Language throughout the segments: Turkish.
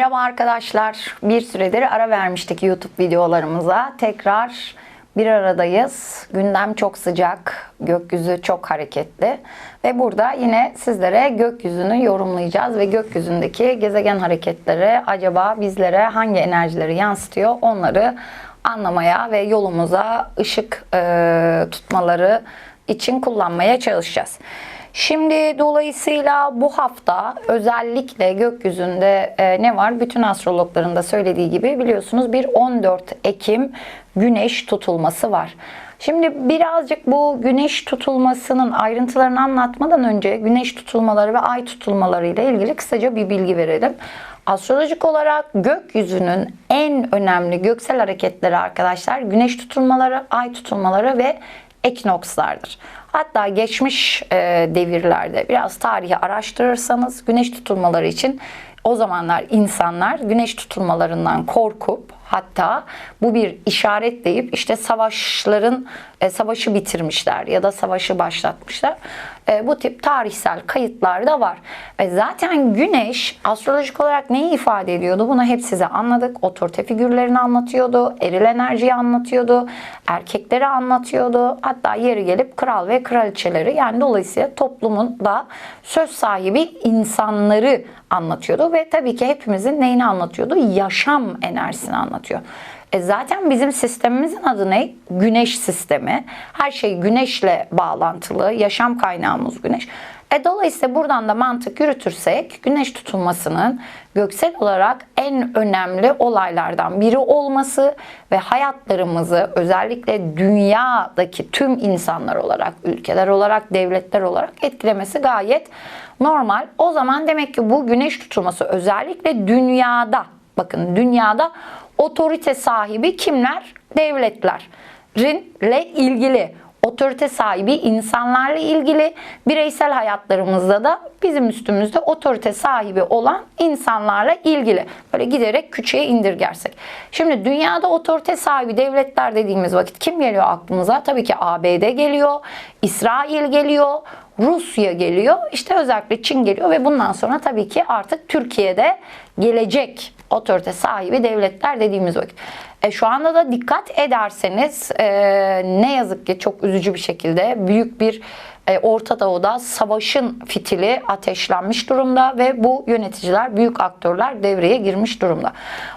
Merhaba arkadaşlar. Bir süredir ara vermiştik YouTube videolarımıza. Tekrar bir aradayız. Gündem çok sıcak, gökyüzü çok hareketli ve burada yine sizlere gökyüzünü yorumlayacağız ve gökyüzündeki gezegen hareketleri acaba bizlere hangi enerjileri yansıtıyor onları anlamaya ve yolumuza ışık e, tutmaları için kullanmaya çalışacağız. Şimdi dolayısıyla bu hafta özellikle gökyüzünde e, ne var? Bütün astrologların da söylediği gibi biliyorsunuz bir 14 Ekim güneş tutulması var. Şimdi birazcık bu güneş tutulmasının ayrıntılarını anlatmadan önce güneş tutulmaları ve ay tutulmaları ile ilgili kısaca bir bilgi verelim. Astrolojik olarak gökyüzünün en önemli göksel hareketleri arkadaşlar güneş tutulmaları, ay tutulmaları ve ekinokslardır. Hatta geçmiş e, devirlerde biraz tarihi araştırırsanız güneş tutulmaları için o zamanlar insanlar güneş tutulmalarından korkup hatta bu bir işaret deyip işte savaşların e, savaşı bitirmişler ya da savaşı başlatmışlar. E, bu tip tarihsel kayıtlar da var. Ve zaten güneş astrolojik olarak neyi ifade ediyordu? Bunu hep size anladık. Otorite figürlerini anlatıyordu. Eril enerjiyi anlatıyordu. Erkekleri anlatıyordu. Hatta yeri gelip kral ve kraliçeleri yani dolayısıyla toplumun da söz sahibi insanları anlatıyordu ve tabii ki hepimizin neyini anlatıyordu? Yaşam enerjisini anlatıyor. E zaten bizim sistemimizin adı ne? Güneş sistemi. Her şey güneşle bağlantılı. Yaşam kaynağımız güneş. E dolayısıyla buradan da mantık yürütürsek güneş tutulmasının göksel olarak en önemli olaylardan biri olması ve hayatlarımızı özellikle dünyadaki tüm insanlar olarak, ülkeler olarak, devletler olarak etkilemesi gayet normal. O zaman demek ki bu güneş tutulması özellikle dünyada bakın dünyada otorite sahibi kimler? Devletlerle ilgili otorite sahibi insanlarla ilgili bireysel hayatlarımızda da bizim üstümüzde otorite sahibi olan insanlarla ilgili. Böyle giderek küçüğe indirgersek. Şimdi dünyada otorite sahibi devletler dediğimiz vakit kim geliyor aklımıza? Tabii ki ABD geliyor, İsrail geliyor, Rusya geliyor, işte özellikle Çin geliyor ve bundan sonra tabii ki artık Türkiye'de gelecek otorite sahibi devletler dediğimiz vakit. E, şu anda da dikkat ederseniz e, ne yazık ki çok üzücü bir şekilde büyük bir e, Orta Doğu'da savaşın fitili ateşlenmiş durumda ve bu yöneticiler, büyük aktörler devreye girmiş durumda.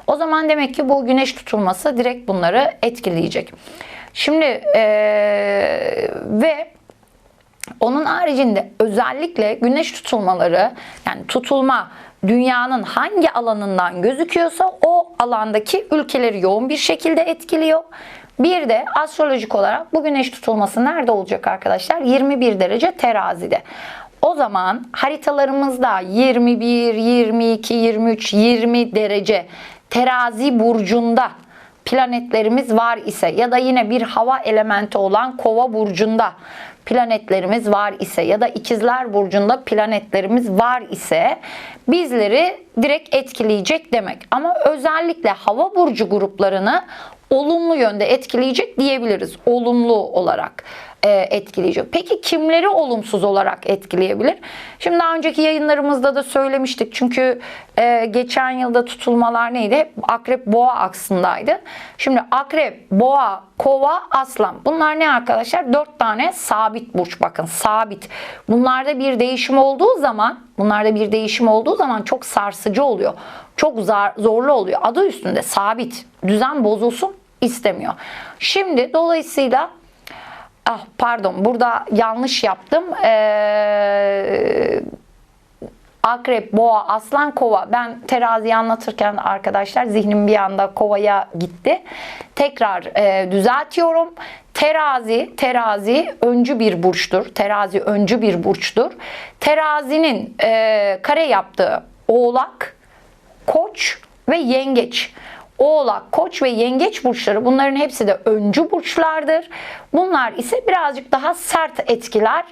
O zaman demek ki bu güneş tutulması direkt bunları etkileyecek. Şimdi e, ve onun haricinde özellikle güneş tutulmaları yani tutulma dünyanın hangi alanından gözüküyorsa o alandaki ülkeleri yoğun bir şekilde etkiliyor. Bir de astrolojik olarak bu güneş tutulması nerede olacak arkadaşlar? 21 derece terazide. O zaman haritalarımızda 21, 22, 23, 20 derece terazi burcunda planetlerimiz var ise ya da yine bir hava elementi olan kova burcunda planetlerimiz var ise ya da ikizler burcunda planetlerimiz var ise bizleri direkt etkileyecek demek. Ama özellikle hava burcu gruplarını olumlu yönde etkileyecek diyebiliriz. Olumlu olarak e, etkileyecek. Peki kimleri olumsuz olarak etkileyebilir? Şimdi daha önceki yayınlarımızda da söylemiştik. Çünkü e, geçen yılda tutulmalar neydi? Akrep boğa aksındaydı. Şimdi akrep, boğa, kova, aslan. Bunlar ne arkadaşlar? Dört tane sabit burç. Bakın sabit. Bunlarda bir değişim olduğu zaman bunlarda bir değişim olduğu zaman çok sarsıcı oluyor. Çok zorlu oluyor. Adı üstünde sabit. Düzen bozulsun istemiyor. Şimdi dolayısıyla ah pardon burada yanlış yaptım. Ee, Akrep, boğa, aslan, kova. Ben teraziyi anlatırken arkadaşlar zihnim bir anda kovaya gitti. Tekrar e, düzeltiyorum. Terazi, terazi öncü bir burçtur. Terazi öncü bir burçtur. Terazinin e, kare yaptığı oğlak, koç ve yengeç. Oğlak, Koç ve Yengeç burçları bunların hepsi de öncü burçlardır. Bunlar ise birazcık daha sert etkiler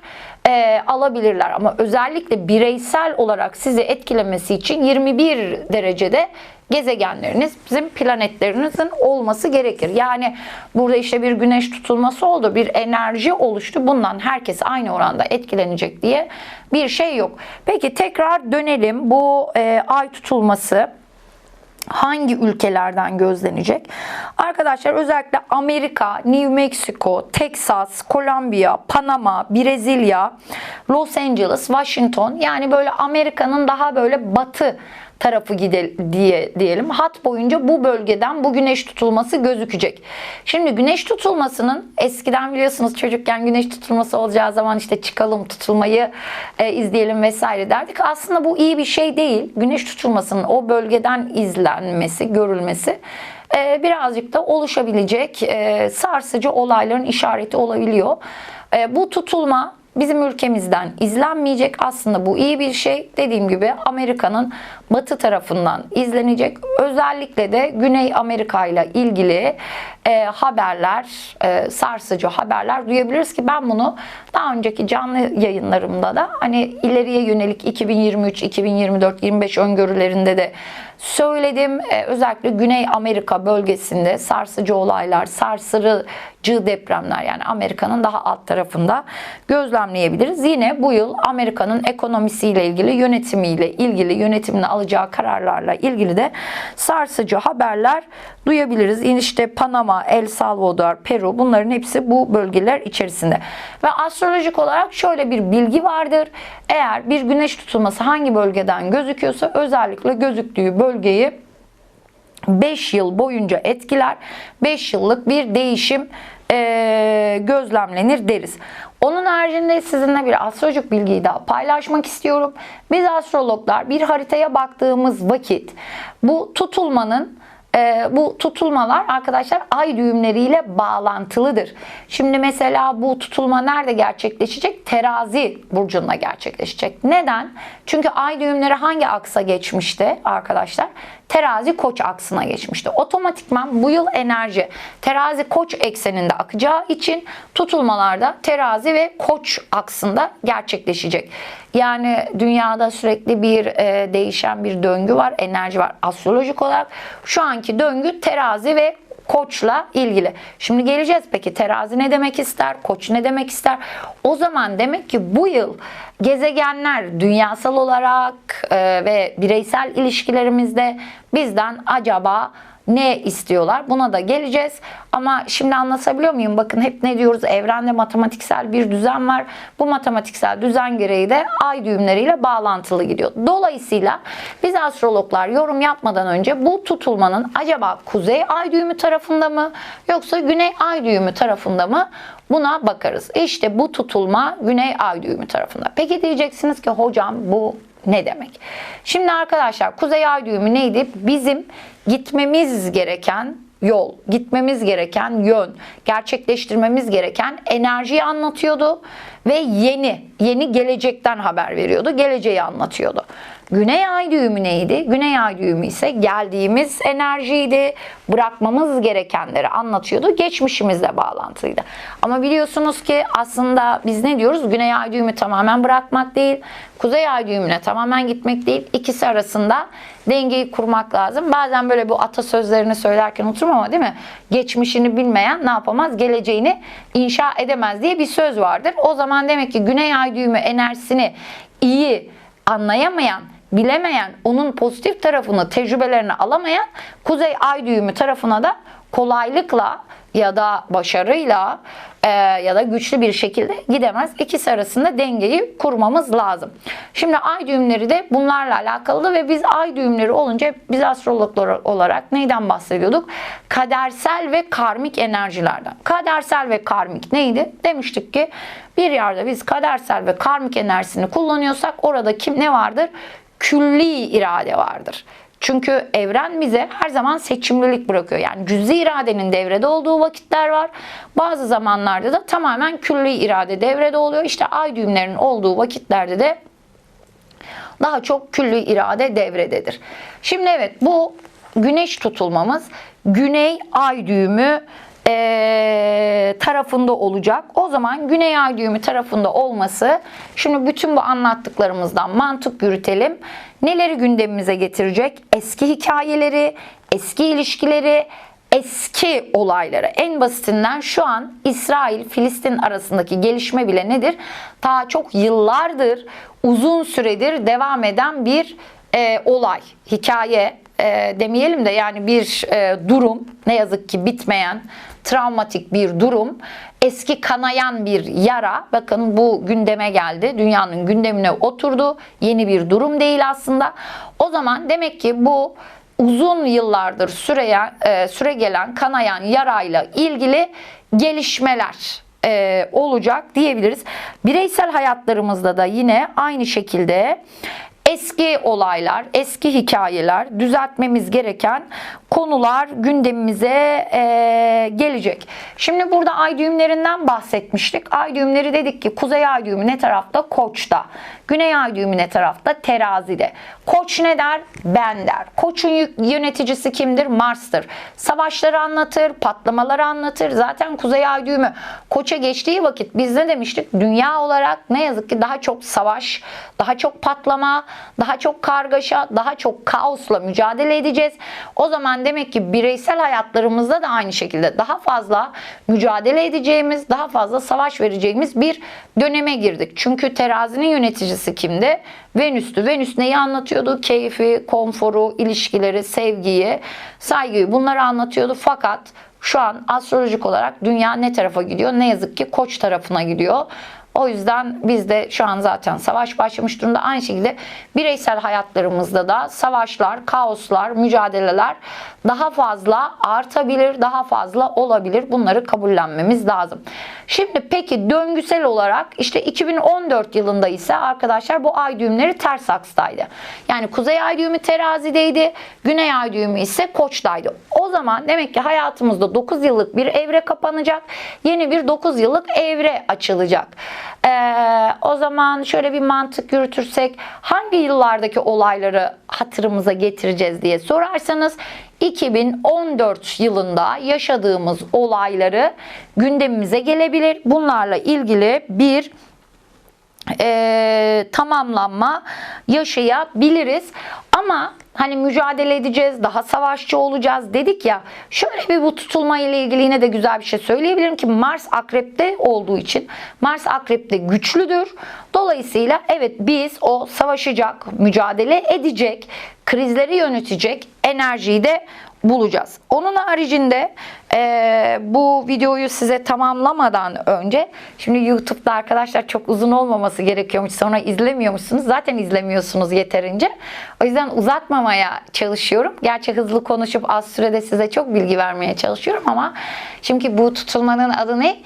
e, alabilirler ama özellikle bireysel olarak sizi etkilemesi için 21 derecede gezegenleriniz bizim planetlerinizin olması gerekir. Yani burada işte bir güneş tutulması oldu, bir enerji oluştu. Bundan herkes aynı oranda etkilenecek diye bir şey yok. Peki tekrar dönelim bu e, ay tutulması hangi ülkelerden gözlenecek? Arkadaşlar özellikle Amerika, New Mexico, Texas, Kolombiya, Panama, Brezilya, Los Angeles, Washington yani böyle Amerika'nın daha böyle batı tarafı gide diye diyelim. Hat boyunca bu bölgeden bu güneş tutulması gözükecek. Şimdi güneş tutulmasının eskiden biliyorsunuz çocukken güneş tutulması olacağı zaman işte çıkalım tutulmayı e, izleyelim vesaire derdik. Aslında bu iyi bir şey değil. Güneş tutulmasının o bölgeden izlenmesi, görülmesi e, birazcık da oluşabilecek e, sarsıcı olayların işareti olabiliyor. E, bu tutulma bizim ülkemizden izlenmeyecek. Aslında bu iyi bir şey. Dediğim gibi Amerika'nın batı tarafından izlenecek. Özellikle de Güney Amerika ile ilgili e, haberler, e, sarsıcı haberler duyabiliriz ki ben bunu daha önceki canlı yayınlarımda da hani ileriye yönelik 2023, 2024, 25 öngörülerinde de söyledim. E, özellikle Güney Amerika bölgesinde sarsıcı olaylar, sarsıcı depremler yani Amerika'nın daha alt tarafında gözlemleyebiliriz. Yine bu yıl Amerika'nın ekonomisiyle ilgili, yönetimiyle ilgili, yönetimini alacağı kararlarla ilgili de sarsıcı haberler duyabiliriz. İşte Panama, El Salvador, Peru bunların hepsi bu bölgeler içerisinde. Ve astrolojik olarak şöyle bir bilgi vardır. Eğer bir güneş tutulması hangi bölgeden gözüküyorsa özellikle gözüktüğü bölgeyi 5 yıl boyunca etkiler. 5 yıllık bir değişim e, gözlemlenir deriz. Onun haricinde sizinle bir astrolojik bilgiyi daha paylaşmak istiyorum. Biz astrologlar bir haritaya baktığımız vakit bu tutulmanın e, bu tutulmalar arkadaşlar ay düğümleriyle bağlantılıdır. Şimdi mesela bu tutulma nerede gerçekleşecek? Terazi burcunda gerçekleşecek. Neden? Çünkü ay düğümleri hangi aksa geçmişti arkadaşlar? Terazi koç aksına geçmişti. Otomatikman bu yıl enerji terazi koç ekseninde akacağı için tutulmalarda terazi ve koç aksında gerçekleşecek. Yani dünyada sürekli bir e, değişen bir döngü var, enerji var. Astrolojik olarak şu anki döngü terazi ve koçla ilgili. Şimdi geleceğiz peki terazi ne demek ister? Koç ne demek ister? O zaman demek ki bu yıl gezegenler dünyasal olarak e, ve bireysel ilişkilerimizde bizden acaba ne istiyorlar? Buna da geleceğiz. Ama şimdi anlatabiliyor muyum? Bakın hep ne diyoruz? Evrende matematiksel bir düzen var. Bu matematiksel düzen gereği de ay düğümleriyle bağlantılı gidiyor. Dolayısıyla biz astrologlar yorum yapmadan önce bu tutulmanın acaba kuzey ay düğümü tarafında mı yoksa güney ay düğümü tarafında mı? Buna bakarız. İşte bu tutulma güney ay düğümü tarafında. Peki diyeceksiniz ki hocam bu ne demek? Şimdi arkadaşlar kuzey ay düğümü neydi? Bizim gitmemiz gereken yol, gitmemiz gereken yön, gerçekleştirmemiz gereken enerjiyi anlatıyordu ve yeni, yeni gelecekten haber veriyordu. Geleceği anlatıyordu. Güney ay düğümü neydi? Güney ay düğümü ise geldiğimiz enerjiydi. Bırakmamız gerekenleri anlatıyordu. Geçmişimizle bağlantılıydı. Ama biliyorsunuz ki aslında biz ne diyoruz? Güney ay düğümü tamamen bırakmak değil. Kuzey ay düğümüne tamamen gitmek değil. İkisi arasında dengeyi kurmak lazım. Bazen böyle bu atasözlerini söylerken oturum ama değil mi? Geçmişini bilmeyen ne yapamaz? Geleceğini inşa edemez diye bir söz vardır. O zaman demek ki güney ay düğümü enerjisini iyi anlayamayan, bilemeyen, onun pozitif tarafını, tecrübelerini alamayan kuzey ay düğümü tarafına da kolaylıkla ya da başarıyla e, ya da güçlü bir şekilde gidemez. İkisi arasında dengeyi kurmamız lazım. Şimdi ay düğümleri de bunlarla alakalı ve biz ay düğümleri olunca biz astrologlar olarak neyden bahsediyorduk? Kadersel ve karmik enerjilerden. Kadersel ve karmik neydi? Demiştik ki bir yerde biz kadersel ve karmik enerjisini kullanıyorsak orada kim ne vardır? Külli irade vardır. Çünkü evren bize her zaman seçimlilik bırakıyor. Yani cüzi iradenin devrede olduğu vakitler var. Bazı zamanlarda da tamamen külli irade devrede oluyor. İşte ay düğümlerinin olduğu vakitlerde de daha çok külli irade devrededir. Şimdi evet bu güneş tutulmamız güney ay düğümü e, tarafında olacak. O zaman Güney Ay düğümü tarafında olması şimdi bütün bu anlattıklarımızdan mantık yürütelim. Neleri gündemimize getirecek? Eski hikayeleri, eski ilişkileri, eski olayları. En basitinden şu an İsrail-Filistin arasındaki gelişme bile nedir? Ta çok yıllardır, uzun süredir devam eden bir e, olay, hikaye e, demeyelim de yani bir e, durum ne yazık ki bitmeyen travmatik bir durum eski kanayan bir yara bakın bu gündeme geldi dünyanın gündemine oturdu yeni bir durum değil aslında o zaman demek ki bu uzun yıllardır süreye, e, süre gelen kanayan yarayla ilgili gelişmeler e, olacak diyebiliriz. Bireysel hayatlarımızda da yine aynı şekilde eski olaylar, eski hikayeler, düzeltmemiz gereken konular gündemimize e, gelecek. Şimdi burada ay düğümlerinden bahsetmiştik. Ay düğümleri dedik ki kuzey ay düğümü ne tarafta? Koç'ta. Güney ay düğümü ne tarafta? Terazide. Koç ne der? Ben der. Koç'un yöneticisi kimdir? Mars'tır. Savaşları anlatır, patlamaları anlatır. Zaten kuzey ay düğümü Koç'a geçtiği vakit biz ne demiştik? Dünya olarak ne yazık ki daha çok savaş, daha çok patlama, daha çok kargaşa, daha çok kaosla mücadele edeceğiz. O zaman demek ki bireysel hayatlarımızda da aynı şekilde daha fazla mücadele edeceğimiz, daha fazla savaş vereceğimiz bir döneme girdik. Çünkü terazinin yöneticisi kimdi? Venüs'tü. Venüs neyi anlatıyordu? Keyfi, konforu, ilişkileri, sevgiyi, saygıyı bunları anlatıyordu. Fakat şu an astrolojik olarak dünya ne tarafa gidiyor? Ne yazık ki koç tarafına gidiyor. O yüzden biz de şu an zaten savaş başlamış durumda. Aynı şekilde bireysel hayatlarımızda da savaşlar, kaoslar, mücadeleler daha fazla artabilir, daha fazla olabilir. Bunları kabullenmemiz lazım. Şimdi peki döngüsel olarak işte 2014 yılında ise arkadaşlar bu ay düğümleri ters akstaydı. Yani kuzey ay düğümü terazideydi, güney ay düğümü ise koçtaydı. O zaman demek ki hayatımızda 9 yıllık bir evre kapanacak. Yeni bir 9 yıllık evre açılacak. Ee, o zaman şöyle bir mantık yürütürsek hangi yıllardaki olayları hatırımıza getireceğiz diye sorarsanız 2014 yılında yaşadığımız olayları gündemimize gelebilir. Bunlarla ilgili bir e, tamamlanma yaşayabiliriz. Ama hani mücadele edeceğiz, daha savaşçı olacağız dedik ya. Şöyle bir bu tutulma ile ilgili yine de güzel bir şey söyleyebilirim ki Mars akrepte olduğu için Mars akrepte güçlüdür. Dolayısıyla evet biz o savaşacak, mücadele edecek, krizleri yönetecek enerjiyi de bulacağız. Onun haricinde e, bu videoyu size tamamlamadan önce şimdi YouTube'da arkadaşlar çok uzun olmaması gerekiyormuş. Sonra izlemiyormuşsunuz. Zaten izlemiyorsunuz yeterince. O yüzden uzatmamaya çalışıyorum. Gerçi hızlı konuşup az sürede size çok bilgi vermeye çalışıyorum ama şimdi bu tutulmanın adı ne?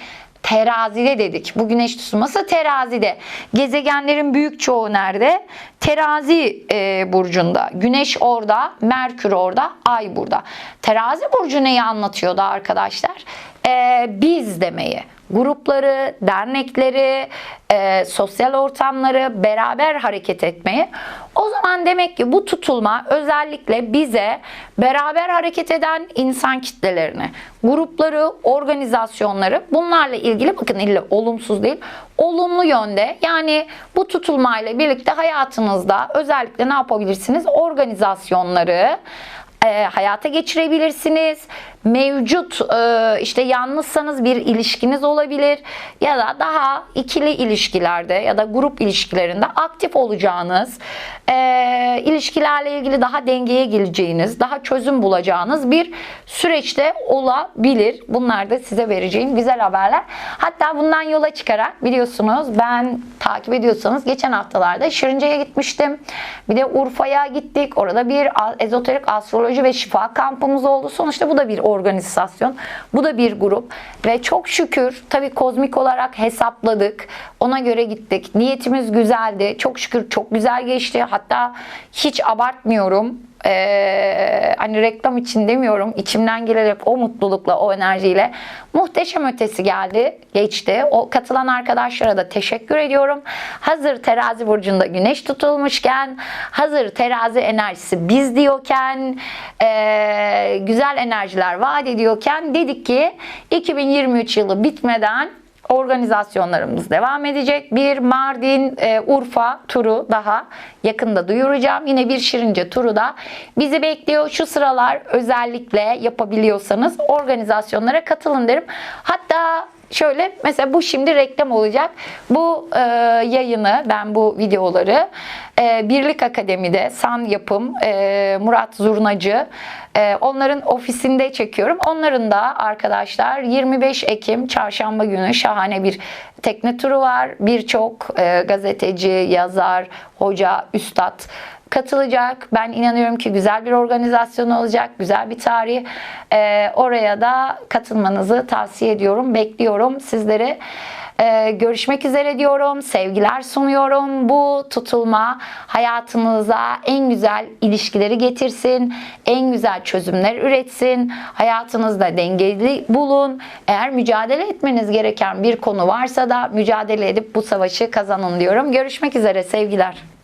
terazide dedik. Bu güneş tutulması terazide. Gezegenlerin büyük çoğu nerede? Terazi e, burcunda. Güneş orada, Merkür orada, Ay burada. Terazi burcu neyi anlatıyordu arkadaşlar? E, biz demeyi grupları, dernekleri, e, sosyal ortamları beraber hareket etmeyi. O zaman demek ki bu tutulma özellikle bize beraber hareket eden insan kitlelerini, grupları, organizasyonları bunlarla ilgili bakın illa olumsuz değil, olumlu yönde yani bu tutulmayla birlikte hayatınızda özellikle ne yapabilirsiniz? Organizasyonları, e, hayata geçirebilirsiniz. Mevcut e, işte yalnızsanız bir ilişkiniz olabilir ya da daha ikili ilişkilerde ya da grup ilişkilerinde aktif olacağınız, e, ilişkilerle ilgili daha dengeye geleceğiniz, daha çözüm bulacağınız bir süreçte olabilir. Bunlar da size vereceğim güzel haberler. Hatta bundan yola çıkarak biliyorsunuz ben takip ediyorsanız geçen haftalarda Şirince'ye gitmiştim. Bir de Urfa'ya gittik. Orada bir ezoterik astroloji ve şifa kampımız oldu. Sonuçta bu da bir organizasyon. Bu da bir grup ve çok şükür tabii kozmik olarak hesapladık. Ona göre gittik. Niyetimiz güzeldi. Çok şükür çok güzel geçti. Hatta hiç abartmıyorum ee, hani reklam için demiyorum içimden gelerek o mutlulukla o enerjiyle muhteşem ötesi geldi geçti. O katılan arkadaşlara da teşekkür ediyorum. Hazır terazi burcunda güneş tutulmuşken hazır terazi enerjisi biz diyorken e, güzel enerjiler vaat ediyorken dedik ki 2023 yılı bitmeden organizasyonlarımız devam edecek. Bir Mardin, e, Urfa turu daha yakında duyuracağım. Yine bir Şirince turu da bizi bekliyor. Şu sıralar özellikle yapabiliyorsanız organizasyonlara katılın derim. Hatta Şöyle mesela bu şimdi reklam olacak. Bu e, yayını ben bu videoları e, Birlik Akademi'de San Yapım, e, Murat Zurnacı e, onların ofisinde çekiyorum. Onların da arkadaşlar 25 Ekim çarşamba günü şahane bir tekne turu var. Birçok e, gazeteci, yazar, hoca, üstad katılacak. Ben inanıyorum ki güzel bir organizasyon olacak, güzel bir tarih. Ee, oraya da katılmanızı tavsiye ediyorum, bekliyorum sizleri. Ee, görüşmek üzere diyorum, sevgiler sunuyorum. Bu tutulma hayatınıza en güzel ilişkileri getirsin, en güzel çözümler üretsin, hayatınızda dengeli bulun. Eğer mücadele etmeniz gereken bir konu varsa da mücadele edip bu savaşı kazanın diyorum. Görüşmek üzere sevgiler.